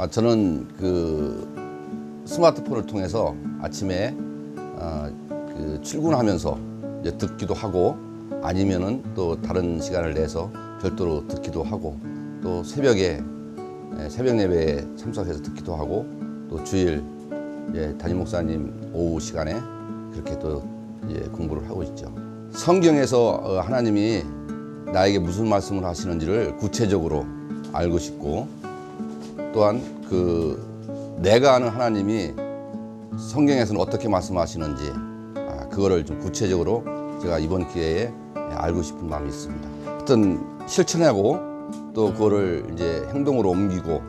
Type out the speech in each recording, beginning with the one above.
아, 저는 그 스마트폰을 통해서 아침에 아, 그 출근하면서 이제 듣기도 하고 아니면은 또 다른 시간을 내서 별도로 듣기도 하고 또 새벽에 예, 새벽 예배에 참석해서 듣기도 하고 또 주일 예, 담임 목사님 오후 시간에 그렇게 또 예, 공부를 하고 있죠. 성경에서 어, 하나님이 나에게 무슨 말씀을 하시는지를 구체적으로 알고 싶고 또한 그 내가 아는 하나님이 성경에서는 어떻게 말씀하시는지 아, 그거를 좀 구체적으로 제가 이번 기회에 알고 싶은 마음이 있습니다. 어떤 실천하고 또 그거를 이제 행동으로 옮기고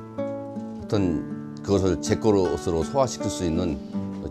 어떤 그것을 제 것으로 소화시킬 수 있는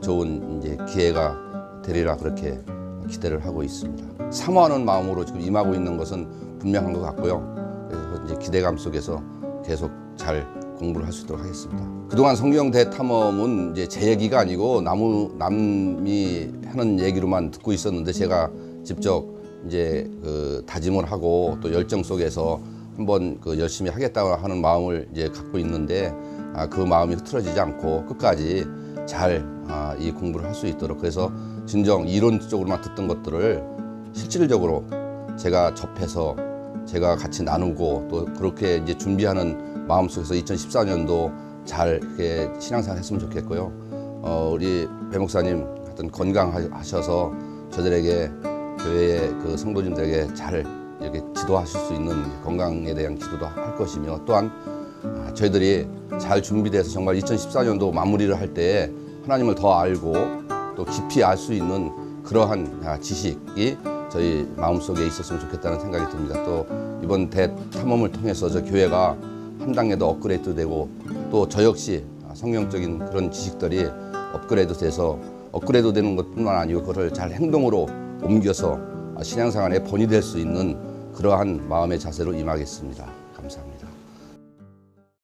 좋은 이제 기회가 되리라 그렇게 기대를 하고 있습니다. 사모하는 마음으로 지금 임하고 있는 것은 분명한 것 같고요. 그래서 이제 기대감 속에서 계속 잘 공부를 할 수 있도록 하겠습니다. 그동안 성경 대탐험은 이제 제 얘기가 아니고 나무 남이 하는 얘기로만 듣고 있었는데 제가 직접 이제 그 다짐을 하고 또 열정 속에서 한번 그 열심히 하겠다고 하는 마음을 이제 갖고 있는데 아, 그 마음이 흐트러지지 않고 끝까지 잘 아, 이 공부를 할 수 있도록 그래서 진정 이론적으로만 듣던 것들을 실질적으로 제가 접해서 제가 같이 나누고 또 그렇게 이제 준비하는 마음 속에서 2014년도 잘 이렇게 신앙생활 했으면 좋겠고요. 어, 우리 배 목사님 하여튼 건강하셔서 저들에게 교회의 그 성도님들에게 잘 이렇게 지도하실 수 있는 건강에 대한 기도도 할 것이며 또한 아, 저희들이 잘 준비돼서 정말 2014년도 마무리를 할 때 하나님을 더 알고 또 깊이 알 수 있는 그러한 아, 지식이 저희 마음속에 있었으면 좋겠다는 생각이 듭니다. 또 이번 대탐험을 통해서 저 교회가 한 단계 더 업그레이드 되고 또 저 역시 성경적인 그런 지식들이 업그레이드 돼서 업그레이드 되는 것뿐만 아니고 그것을 잘 행동으로 옮겨서 신앙생활에 본이 될 수 있는 그러한 마음의 자세로 임하겠습니다. 감사합니다.